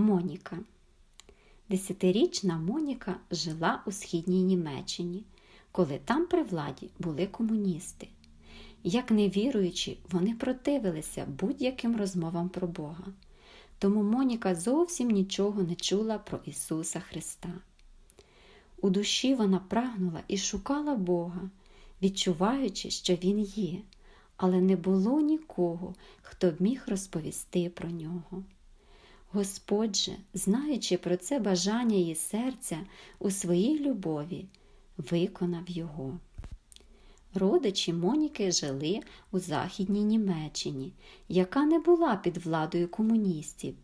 Моніка. Десятирічна Моніка жила у східній Німеччині, коли там при владі були комуністи. Як невіруючі, вони противилися будь-яким розмовам про Бога. Тому Моніка зовсім нічого не чула про Ісуса Христа. У душі вона прагнула і шукала Бога, відчуваючи, що Він є, але не було нікого, хто б міг розповісти про нього. Господь же, знаючи про це бажання її серця у своїй любові, виконав його. Родичі Моніки жили у Західній Німеччині, яка не була під владою комуністів,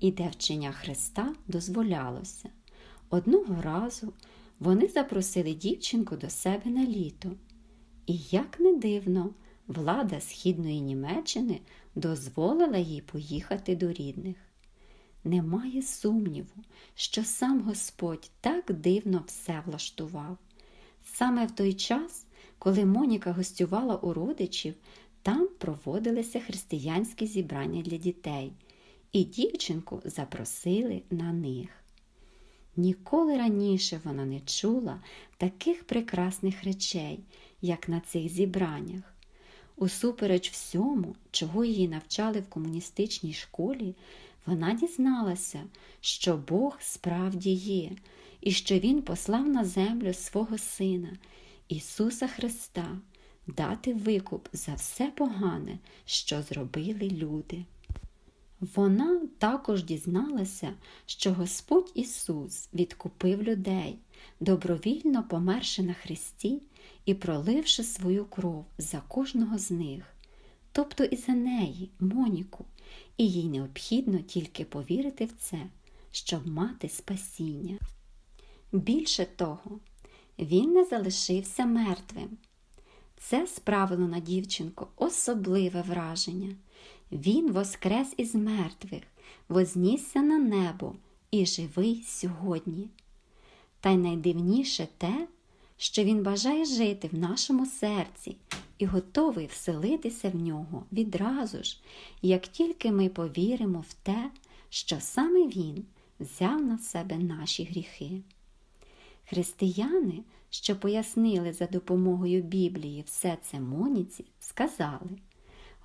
і де вчення Христа дозволялося. Одного разу вони запросили дівчинку до себе на літо. І, як не дивно, влада Східної Німеччини дозволила їй поїхати до рідних. Немає сумніву, що сам Господь так дивно все влаштував. Саме в той час, коли Моніка гостювала у родичів, там проводилися християнські зібрання для дітей, і дівчинку запросили на них. Ніколи раніше вона не чула таких прекрасних речей, як на цих зібраннях. Усупереч всьому, чого її навчали в комуністичній школі, вона дізналася, що Бог справді є, і що Він послав на землю свого Сина, Ісуса Христа, дати викуп за все погане, що зробили люди. Вона також дізналася, що Господь Ісус відкупив людей, добровільно померши на Христі і проливши свою кров за кожного з них, тобто і за неї, Моніку, і їй необхідно тільки повірити в це, щоб мати спасіння. Більше того, він не залишився мертвим. Це справило на дівчинку особливе враження. Він воскрес із мертвих, вознісся на небо і живий сьогодні. Та й найдивніше те, що Він бажає жити в нашому серці і готовий вселитися в нього відразу ж, як тільки ми повіримо в те, що саме Він взяв на себе наші гріхи. Християни, що пояснили за допомогою Біблії все це Моніці, сказали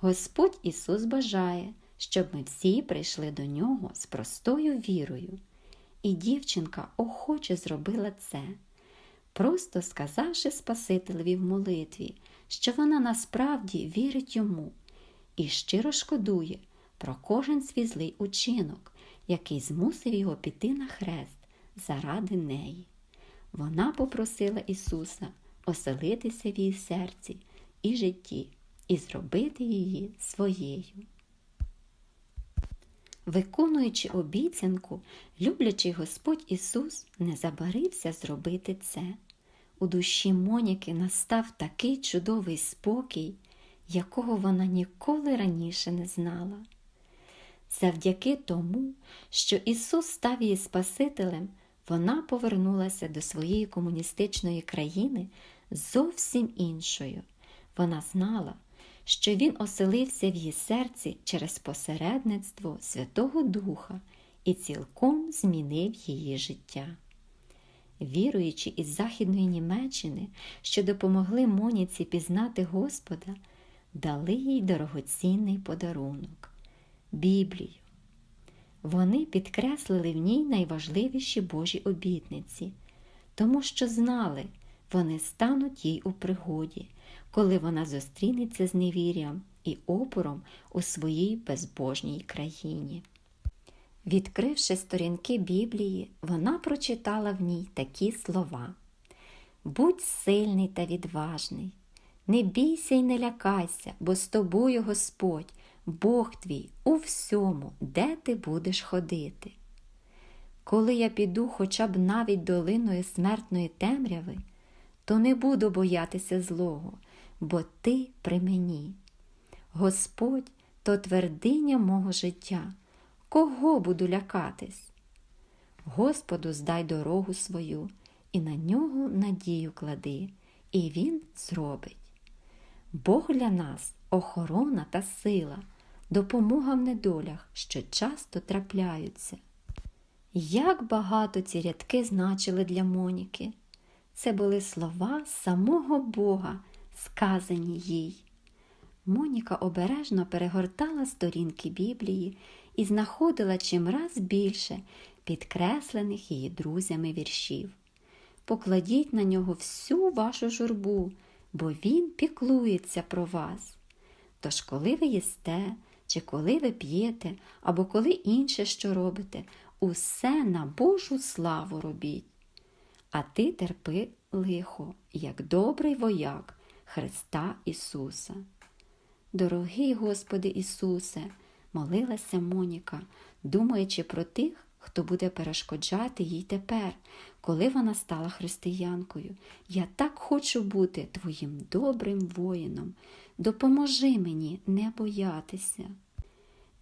Господь Ісус бажає, щоб ми всі прийшли до Нього з простою вірою. І дівчинка охоче зробила це, просто сказавши Спасителеві в молитві, що вона насправді вірить йому і щиро шкодує про кожен свій злий учинок, який змусив його піти на хрест заради неї. Вона попросила Ісуса оселитися в її серці і житті і зробити її своєю. Виконуючи обіцянку, люблячий Господь Ісус не забарився зробити це. У душі Моніки настав такий чудовий спокій, якого вона ніколи раніше не знала. Завдяки тому, що Ісус став її Спасителем, вона повернулася до своєї комуністичної країни зовсім іншою. Вона знала, що Він оселився в її серці через посередництво Святого Духа і цілком змінив її життя. Віруючи із Західної Німеччини, що допомогли Моніці пізнати Господа, дали їй дорогоцінний подарунок Біблію. Вони підкреслили в ній найважливіші Божі обітниці, тому що знали, вони стануть їй у пригоді, коли вона зустрінеться з невір'ям і опором у своїй безбожній країні. Відкривши сторінки Біблії, вона прочитала в ній такі слова: Будь сильний та відважний, не бійся й не лякайся, бо з тобою Господь, Бог твій у всьому, де ти будеш ходити. Коли я піду хоча б навіть долиною смертної темряви, то не буду боятися злого, бо ти при мені. Господь то твердиня мого життя. Кого буду лякатись? Господу здай дорогу свою і на нього надію клади, і Він зробить. Бог для нас охорона та сила, допомога в недолях, що часто трапляються. Як багато ці рядки значили для Моніки. Це були слова самого Бога, сказані їй. Моніка обережно перегортала сторінки Біблії і знаходила чимраз більше підкреслених її друзями віршів. Покладіть на нього всю вашу журбу, бо він піклується про вас. Тож, коли ви їсте, чи коли ви п'єте, або коли інше що робите, усе на Божу славу робіть. А ти терпи лихо, як добрий вояк Христа Ісуса. Дорогий Господи Ісусе, молилася Моніка, думаючи про тих, хто буде перешкоджати їй тепер, коли вона стала християнкою. Я так хочу бути Твоїм добрим воїном. Допоможи мені не боятися.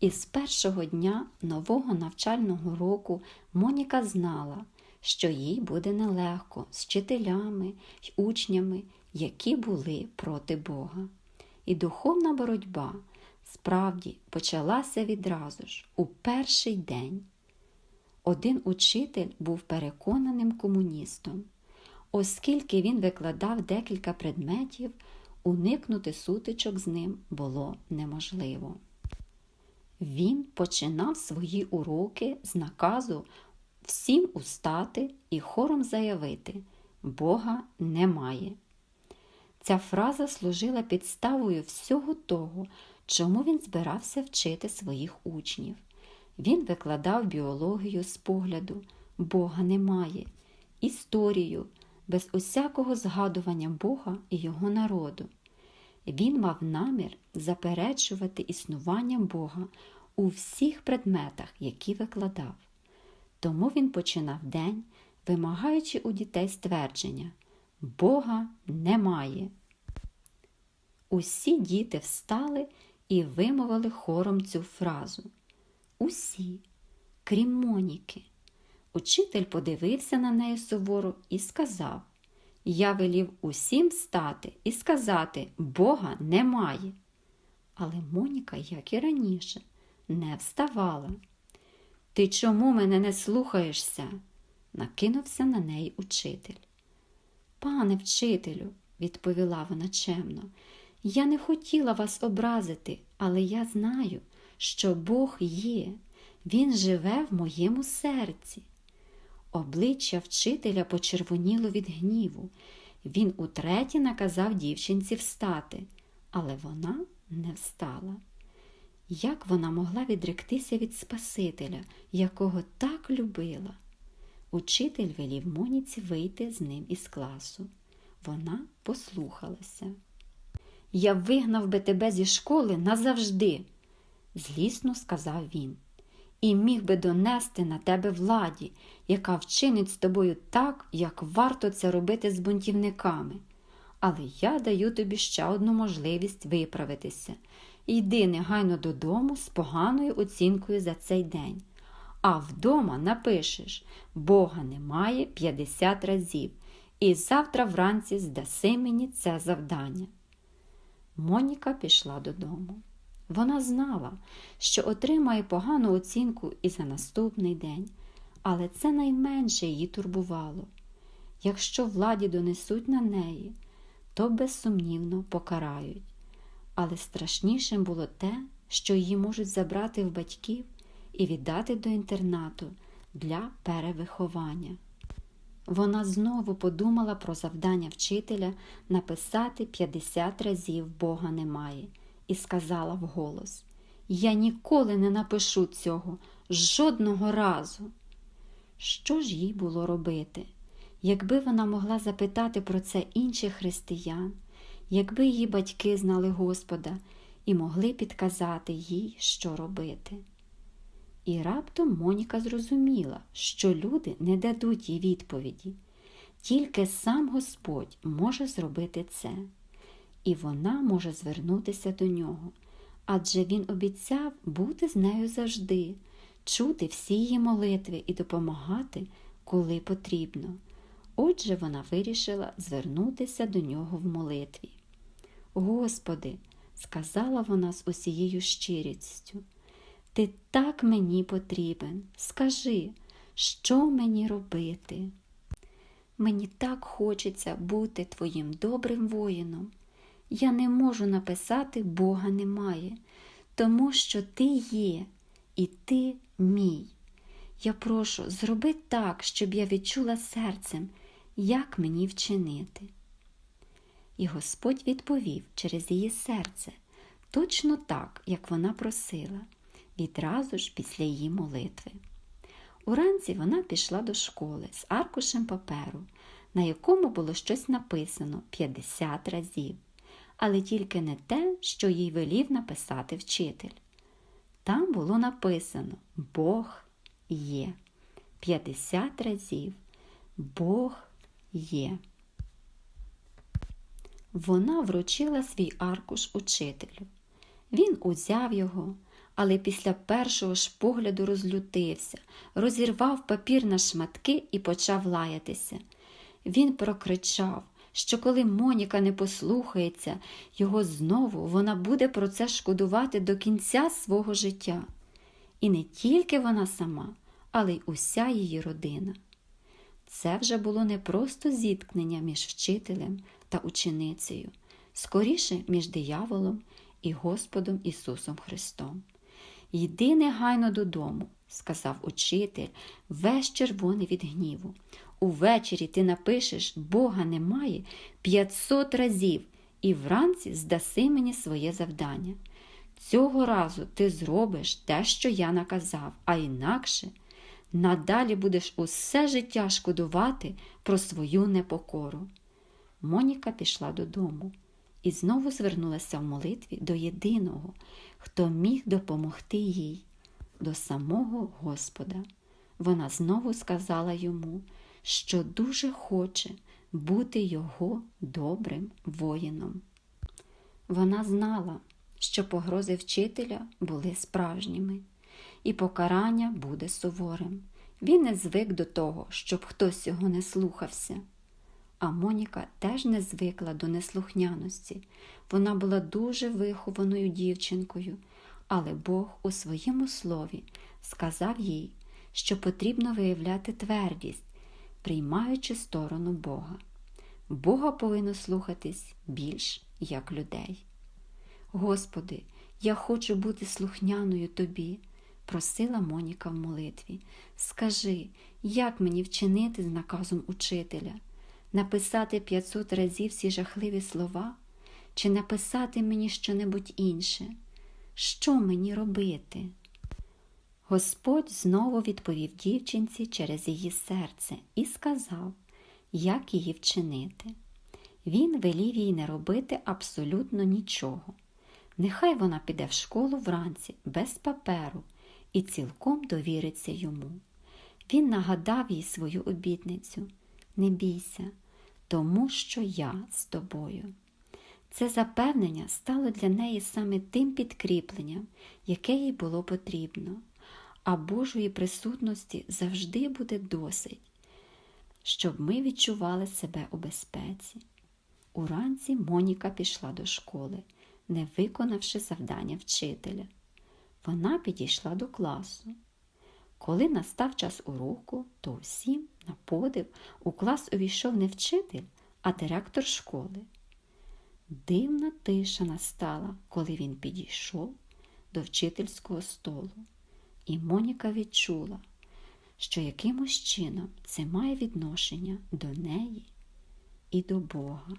І з першого дня нового навчального року Моніка знала, що їй буде нелегко з вчителями й учнями, які були проти Бога. І духовна боротьба справді почалася відразу ж у перший день. Один учитель був переконаним комуністом, оскільки він викладав декілька предметів, уникнути сутичок з ним було неможливо. Він починав свої уроки з наказу всім устати і хором заявити Бога немає. Ця фраза служила підставою всього того, чому він збирався вчити своїх учнів. Він викладав біологію з погляду Бога немає, історію без усякого згадування Бога і його народу. Він мав намір заперечувати існування Бога у всіх предметах, які викладав. Тому він починав день, вимагаючи у дітей ствердження Бога немає. Усі діти встали і вимовили хором цю фразу. Усі, крім Моніки. Учитель подивився на неї суворо і сказав Я велів усім встати і сказати Бога немає. Але Моніка, як і раніше, не вставала. Ти чому мене не слухаєшся? накинувся на неї учитель. Пане вчителю, відповіла вона чемно, я не хотіла вас образити, але я знаю, що Бог є, Він живе в моєму серці. Обличчя вчителя почервоніло від гніву. Він утретє наказав дівчинці встати, але вона не встала. Як вона могла відректися від Спасителя, якого так любила? Учитель велів Моніці вийти з ним із класу. Вона послухалася. Я вигнав би тебе зі школи назавжди, злісно сказав він, і міг би донести на тебе владі, яка вчинить з тобою так, як варто це робити з бунтівниками. Але я даю тобі ще одну можливість виправитися. Йди негайно додому з поганою оцінкою за цей день. А вдома напишеш Бога немає 50 разів, і завтра вранці здаси мені це завдання. Моніка пішла додому. Вона знала, що отримає погану оцінку і за наступний день, але це найменше її турбувало. Якщо владі донесуть на неї, то безсумнівно покарають. Але страшнішим було те, що її можуть забрати в батьків і віддати до інтернату для перевиховання. Вона знову подумала про завдання вчителя написати 50 разів Бога немає, і сказала вголос: Я ніколи не напишу цього жодного разу. Що ж їй було робити? Якби вона могла запитати про це інших християн, якби її батьки знали Господа і могли підказати їй, що робити. І раптом Моніка зрозуміла, що люди не дадуть їй відповіді, тільки сам Господь може зробити це, і вона може звернутися до нього, адже він обіцяв бути з нею завжди, чути всі її молитви і допомагати, коли потрібно. Отже, вона вирішила звернутися до нього в молитві. Господи, сказала вона з усією щирістю. Ти так мені потрібен. Скажи, що мені робити? Мені так хочеться бути твоїм добрим воїном. Я не можу написати Бога немає, тому що ти є, і ти мій. Я прошу, зроби так, щоб я відчула серцем, як мені вчинити. І Господь відповів через її серце, точно так, як вона просила, відразу ж після її молитви. Уранці вона пішла до школи з аркушем паперу, на якому було щось написано 50 разів, але тільки не те, що їй велів написати вчитель. Там було написано Бог є. 50 разів Бог є. Вона вручила свій аркуш учителю. Він узяв його, але після першого ж погляду розлютився, розірвав папір на шматки і почав лаятися. Він прокричав, що коли Моніка не послухається його знову, вона буде про це шкодувати до кінця свого життя. І не тільки вона сама, але й уся її родина. Це вже було не просто зіткнення між вчителем та ученицею, скоріше між дияволом і Господом Ісусом Христом. Йди негайно додому, сказав учитель, весь червоний від гніву. Увечері ти напишеш Бога немає 500 разів і вранці здаси мені своє завдання. Цього разу ти зробиш те, що я наказав, а інакше надалі будеш усе життя шкодувати про свою непокору. Моніка пішла додому і знову звернулася в молитві до єдиного, хто міг допомогти їй, до самого Господа. Вона знову сказала йому, що дуже хоче бути його добрим воїном. Вона знала, що погрози вчителя були справжніми, і покарання буде суворим. Він не звик до того, щоб хтось його не слухався. А Моніка теж не звикла до неслухняності. Вона була дуже вихованою дівчинкою, але Бог у своєму слові сказав їй, що потрібно виявляти твердість, приймаючи сторону Бога. Бога повинно слухатись більш як людей. Господи, я хочу бути слухняною Тобі, просила Моніка в молитві. Скажи, як мені вчинити з наказом учителя? Написати 500 разів ці жахливі слова, чи написати мені щонебудь інше? Що мені робити? Господь знову відповів дівчинці через її серце і сказав, як її вчинити. Він велів їй не робити абсолютно нічого. Нехай вона піде в школу вранці без паперу і цілком довіриться йому. Він нагадав їй свою обітницю не бійся, тому що я з тобою. Це запевнення стало для неї саме тим підкріпленням, яке їй було потрібно, а Божої присутності завжди буде досить, щоб ми відчували себе у безпеці. Уранці Моніка пішла до школи, не виконавши завдання вчителя. Вона підійшла до класу. Коли настав час уроку, то всім, на подив, у клас увійшов не вчитель, а директор школи. Дивна тиша настала, коли він підійшов до вчительського столу, і Моніка відчула, що якимось чином це має відношення до неї і до Бога.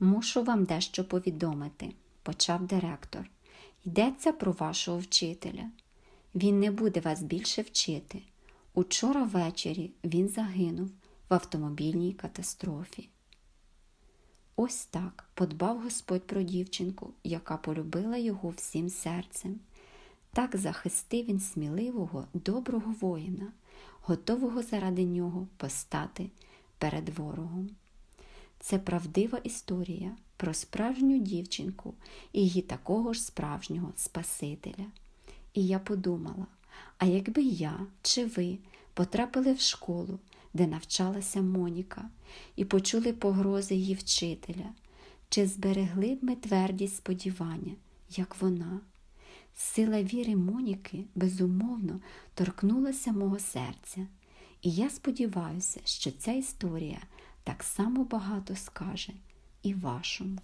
Мушу вам дещо повідомити, почав директор. Йдеться про вашого вчителя. Він не буде вас більше вчити. Учора ввечері він загинув в автомобільній катастрофі. Ось так подбав Господь про дівчинку, яка полюбила його всім серцем. Так захистив він сміливого, доброго воїна, готового заради нього постати перед ворогом. Це правдива історія про справжню дівчинку і її такого ж справжнього Спасителя. І я подумала: а якби я чи ви потрапили в школу, де навчалася Моніка, і почули погрози її вчителя, чи зберегли б ми твердість сподівання, як вона? Сила віри Моніки безумовно торкнулася мого серця, і я сподіваюся, що ця історія так само багато скаже і вашому.